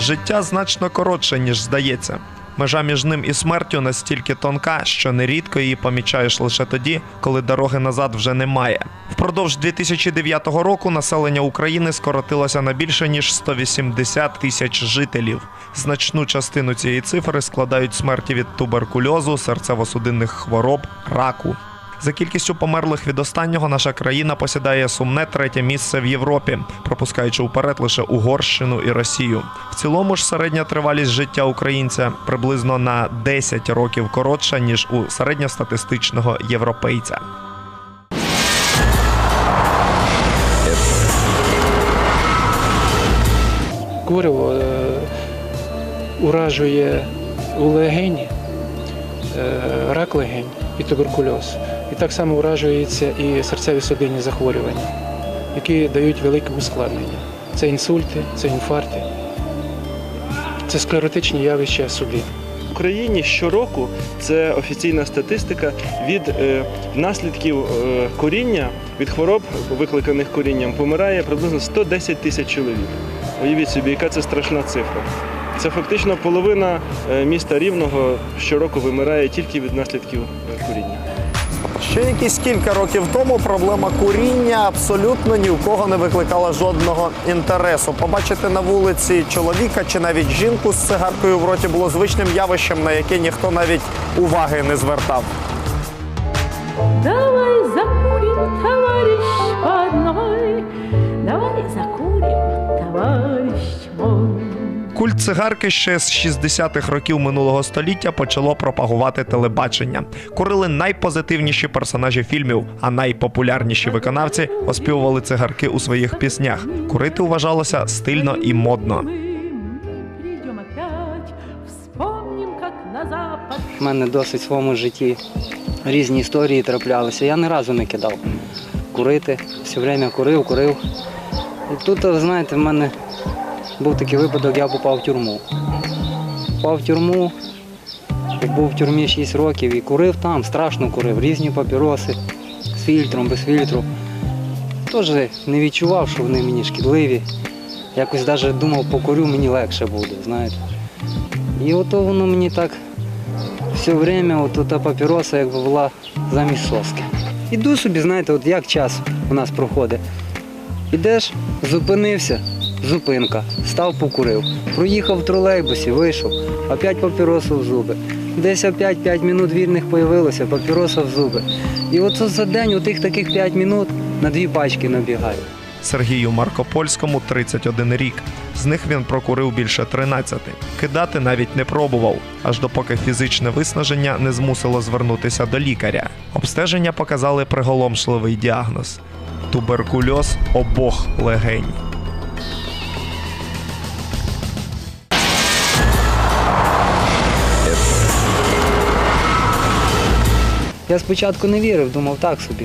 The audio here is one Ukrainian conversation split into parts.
Життя значно коротше, ніж здається. Межа між ним і смертю настільки тонка, що нерідко її помічаєш лише тоді, коли дороги назад вже немає. Впродовж 2009 року населення України скоротилося на більше ніж 180 тисяч жителів. Значну частину цієї цифри складають смерті від туберкульозу, серцево-судинних хвороб, раку. За кількістю померлих від останнього наша країна посідає сумне третє місце в Європі, пропускаючи вперед лише Угорщину і Росію. В цілому ж середня тривалість життя українця приблизно на 10 років коротша ніж у середньостатистичного європейця. Куриво е, уражує у легені, рак легень і туберкульоз. І так само уражуються і серцеві судинні захворювання, які дають велике ускладнення. Це інсульти, це інфаркти, це склеротичні явища судин. В Україні щороку це офіційна статистика від е, наслідків е, куріння, від хвороб, викликаних курінням, помирає приблизно 110 тисяч чоловік. Уявіть собі, яка це страшна цифра. Це фактично половина е, міста Рівного щороку вимирає тільки від наслідків е, куріння. Ще якісь кілька років тому проблема куріння абсолютно ні у кого не викликала жодного інтересу. Побачити на вулиці чоловіка чи навіть жінку з цигаркою в роті було звичним явищем, на яке ніхто навіть уваги не звертав. Давай закурим, цигарки ще з 60-х років минулого століття почало пропагувати телебачення. Курили найпозитивніші персонажі фільмів, а найпопулярніші виконавці оспівували цигарки у своїх піснях. Курити вважалося стильно і модно. У мене досить в своєму житті різні історії траплялися. Я ні разу не кидав курити. Все время курив, курив. І тут, знаєте, в мене був такий випадок, я попав в тюрму. Попав в тюрму, був в тюрмі 6 років і курив там, страшно курив, різні папіроси з фільтром, без фільтру. Теж не відчував, що вони мені шкідливі. Якось навіть думав, покурю, мені легше буде, знаєте. І ото воно мені так все время от та папіроса якби була замість соски. Іду собі, знаєте, от як час у нас проходить. Ідеш, зупинився, зупинка, став покурив. Проїхав в тролейбусі, вийшов, опять папіросу в зуби. Десь опять 5 минут вільних появилося, папіроса в зуби. І от за день у тих таких 5 минут на дві пачки набігаю. Сергію Маркопольському 31 рік. З них він прокурив більше 13. Кидати навіть не пробував, аж допоки фізичне виснаження не змусило звернутися до лікаря. Обстеження показали приголомшливий діагноз туберкульоз обох легень. Я спочатку не вірив, думав так собі.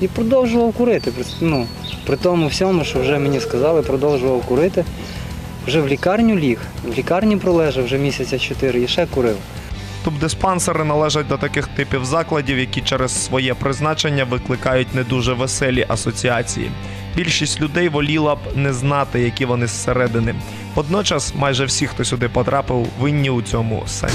І продовжував курити. Ну, при тому всьому, що вже мені сказали, продовжував курити. Вже в лікарню ліг, в лікарні пролежав вже місяця чотири і ще курив. Тубдиспансери належать до таких типів закладів, які через своє призначення викликають не дуже веселі асоціації. Більшість людей воліла б не знати, які вони зсередини. Водночас, майже всі, хто сюди потрапив, винні у цьому самі.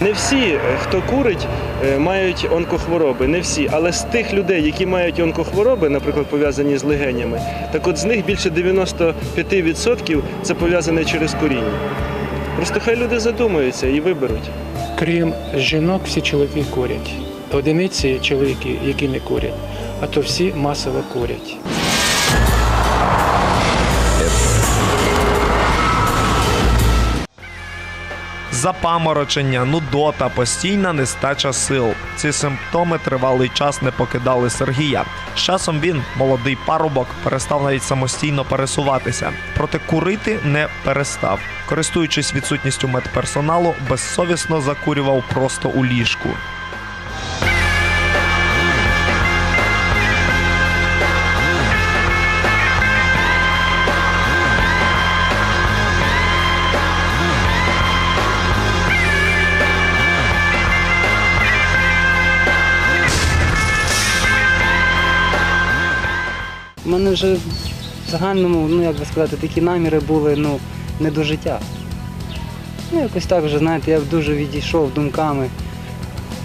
Не всі, е, хто курить, е, мають онкохвороби, не всі. Але з тих людей, які мають онкохвороби, наприклад, пов'язані з легенями, так от з них більше 95% це пов'язане через куріння. Просто хай люди задумаються і виберуть. Крім жінок, всі чоловіки курять. Одиниці чоловіки, які не курять, а то всі масово курять. Запаморочення, нудота, постійна нестача сил. Ці симптоми тривалий час не покидали Сергія. З часом він, молодий парубок, перестав навіть самостійно пересуватися. Проте курити не перестав. Користуючись відсутністю медперсоналу, безсовісно закурював просто у ліжку. У мене вже в загальному, ну як би сказати, такі наміри були ну, не до життя. Ну, якось так вже, знаєте, я дуже відійшов думками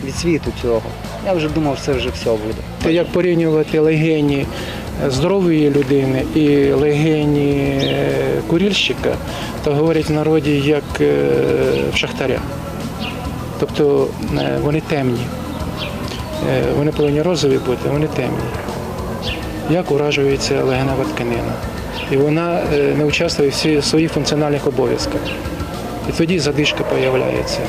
від світу цього. Я вже думав, що це вже все буде. Те, Як порівнювати легені здорової людини і легені е, курільщика, то говорять в народі як е, в шахтаря. Тобто е, вони темні. Вони повинні розові бути, вони темні. Як уражується легенева тканина. І вона е, не участвує в своїх функціональних обов'язках. І тоді задишка з'являється,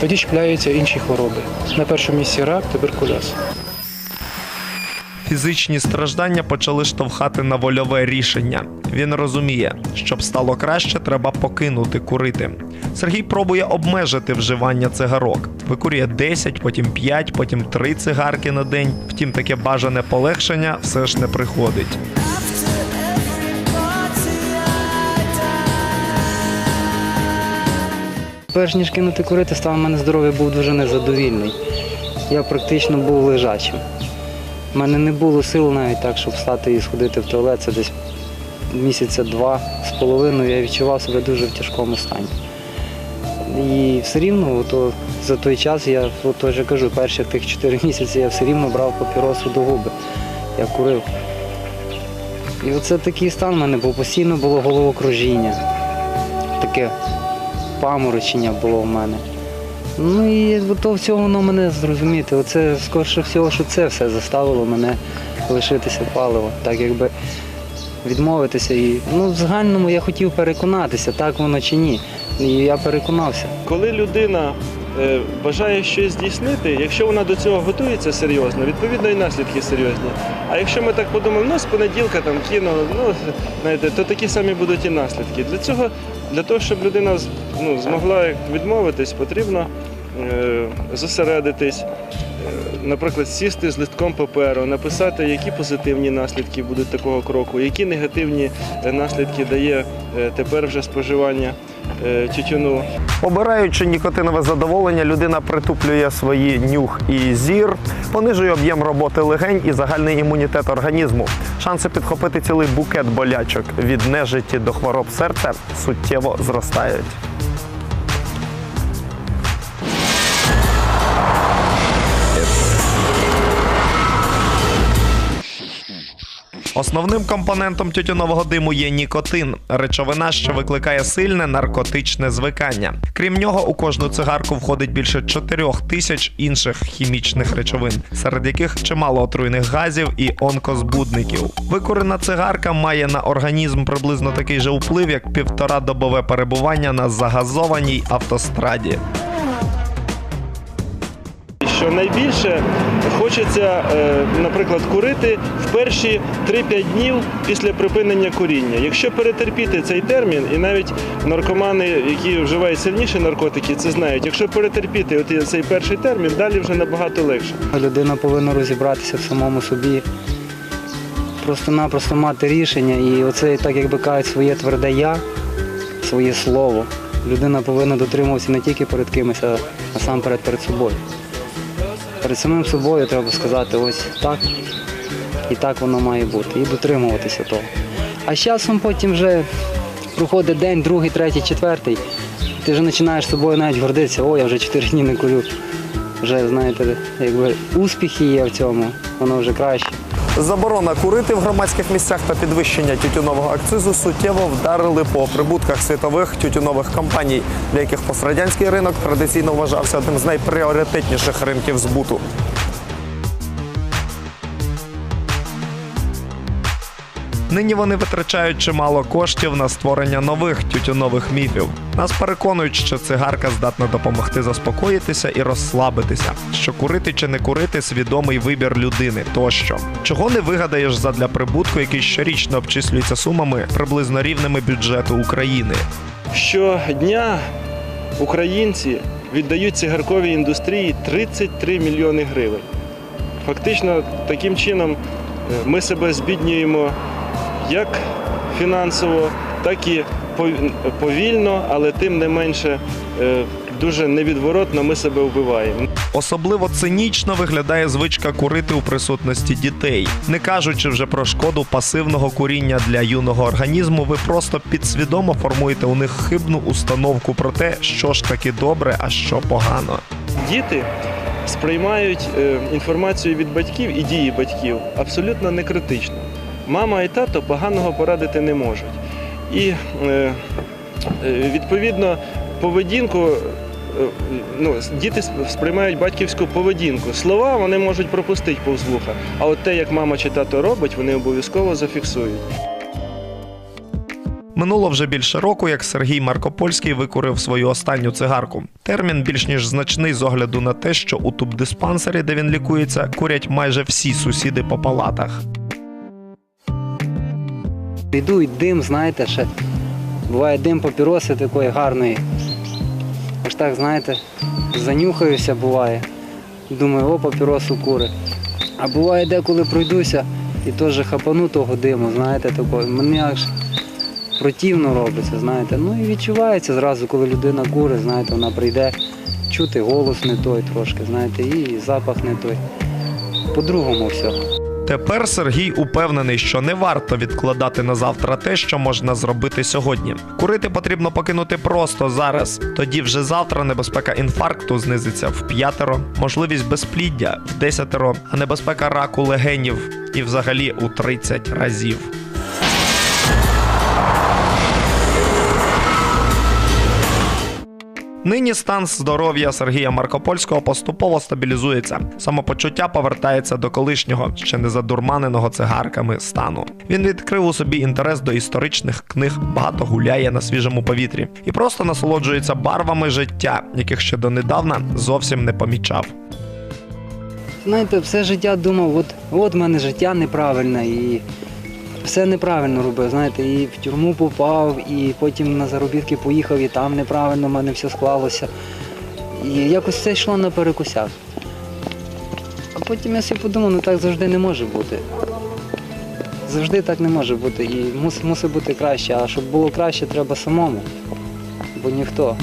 тоді чіпляються інші хвороби. На першому місці рак, туберкульоз. Фізичні страждання почали штовхати на вольове рішення. Він розуміє, щоб стало краще, треба покинути курити. Сергій пробує обмежити вживання цигарок. Викурює 10, потім 5, потім 3 цигарки на день. Втім, таке бажане полегшення все ж не приходить. Перш ніж кинути курити, стан мене здоров'я був дуже незадовільний. Я практично був лежачим. У мене не було сил навіть так, щоб встати і сходити в туалет. Це десь місяця два з половиною я відчував себе дуже в тяжкому стані. І все рівно ото, за той час я теж кажу, перших тих чотири місяці я все рівно брав папіросу до губи. Я курив. І оце такий стан в мене був. Постійно було головокружіння. Таке паморочення було в мене. Ну і то всього воно мене зрозуміти. Оце скорше всього, що це все заставило мене лишитися паливо. Так якби відмовитися. І ну, в загальному я хотів переконатися, так воно чи ні. І я переконався. Коли людина е, бажає щось здійснити, якщо вона до цього готується серйозно, відповідно і наслідки серйозні. А якщо ми так подумаємо, ну з понеділка там кіно, ну знаєте, то такі самі будуть і наслідки. Для цього, для того, щоб людина ну, змогла відмовитись, потрібно е, зосередитись. е, Наприклад, сісти з листком паперу, написати, які позитивні наслідки будуть такого кроку, які негативні е, наслідки дає тепер вже споживання тютюну. Обираючи нікотинове задоволення, людина притуплює свої нюх і зір, понижує об'єм роботи легень і загальний імунітет організму. Шанси підхопити цілий букет болячок від нежиті до хвороб серця суттєво зростають. Основним компонентом тютюнового диму є нікотин, речовина, що викликає сильне наркотичне звикання. Крім нього, у кожну цигарку входить більше 4 тисяч інших хімічних речовин, серед яких чимало отруйних газів і онкозбудників. Викурена цигарка має на організм приблизно такий же вплив, як півторадобове перебування на загазованій автостраді. Що найбільше хочеться, е, наприклад, курити в перші 3-5 днів після припинення куріння. Якщо перетерпіти цей термін, і навіть наркомани, які вживають сильніші наркотики, це знають. Якщо перетерпіти от цей перший термін, далі вже набагато легше. Людина повинна розібратися в самому собі, просто-напросто мати рішення і оце, так як би кажуть, своє тверде я, своє слово. Людина повинна дотримуватися не тільки перед кимось, а насамперед перед собою. Перед самим собою треба сказати, ось так і так воно має бути, і дотримуватися того. А з часом потім вже проходить день, другий, третій, четвертий, ти вже починаєш собою навіть гордитися, о, я вже чотири дні не курю. Вже, знаєте, якби успіхи є в цьому, воно вже краще. Заборона курити в громадських місцях та підвищення тютюнового акцизу суттєво вдарили по прибутках світових тютюнових компаній, для яких пострадянський ринок традиційно вважався одним з найпріоритетніших ринків збуту. Нині вони витрачають чимало коштів на створення нових тютюнових міфів. Нас переконують, що цигарка здатна допомогти заспокоїтися і розслабитися, що курити чи не курити свідомий вибір людини тощо. Чого не вигадаєш задля прибутку, який щорічно обчислюється сумами приблизно рівними бюджету України. Щодня українці віддають цигарковій індустрії 33 мільйони гривень. Фактично, таким чином е, ми себе збіднюємо як фінансово, так і повільно, але тим не менше е, дуже невідворотно ми себе вбиваємо. Особливо цинічно виглядає звичка курити у присутності дітей. Не кажучи вже про шкоду пасивного куріння для юного організму, ви просто підсвідомо формуєте у них хибну установку про те, що ж таки добре, а що погано. Діти сприймають е, інформацію від батьків і дії батьків абсолютно некритично. Мама і тато поганого порадити не можуть. І е, е, відповідно поведінку. е, Ну, діти сприймають батьківську поведінку. Слова вони можуть пропустити повз вуха, а от те, як мама чи тато робить, вони обов'язково зафіксують. Минуло вже більше року, як Сергій Маркопольський викурив свою останню цигарку. Термін більш ніж значний з огляду на те, що у тубдиспансері, де він лікується, курять майже всі сусіди по палатах. Йду і дим, знаєте, ще буває дим папіроси такої гарної. Аж так, знаєте, занюхаюся буває. Думаю, о, папіросу кури. А буває деколи пройдуся і теж хапану того диму, знаєте, такого. Мені аж противно робиться, знаєте. Ну і відчувається зразу, коли людина кури, знаєте, вона прийде, чути голос не той трошки, знаєте, і запах не той. По-другому все. Тепер Сергій упевнений, що не варто відкладати на завтра те, що можна зробити сьогодні. Курити потрібно покинути просто зараз. Тоді вже завтра небезпека інфаркту знизиться в п'ятеро, можливість безпліддя в десятеро, а небезпека раку легенів і взагалі у 30 разів. Нині стан здоров'я Сергія Маркопольського поступово стабілізується. Самопочуття повертається до колишнього, ще не задурманеного цигарками стану. Він відкрив у собі інтерес до історичних книг, багато гуляє на свіжому повітрі і просто насолоджується барвами життя, яких ще донедавна зовсім не помічав. Знаєте, все життя думав, от, от в мене життя неправильне і все неправильно робив. Знаєте, і в тюрму попав, і потім на заробітки поїхав, і там неправильно в мене все склалося. І якось все йшло наперекосяк. А потім я собі подумав, ну так завжди не може бути. Завжди так не може бути. І мус, мусить бути краще. А щоб було краще, треба самому. Бо ніхто.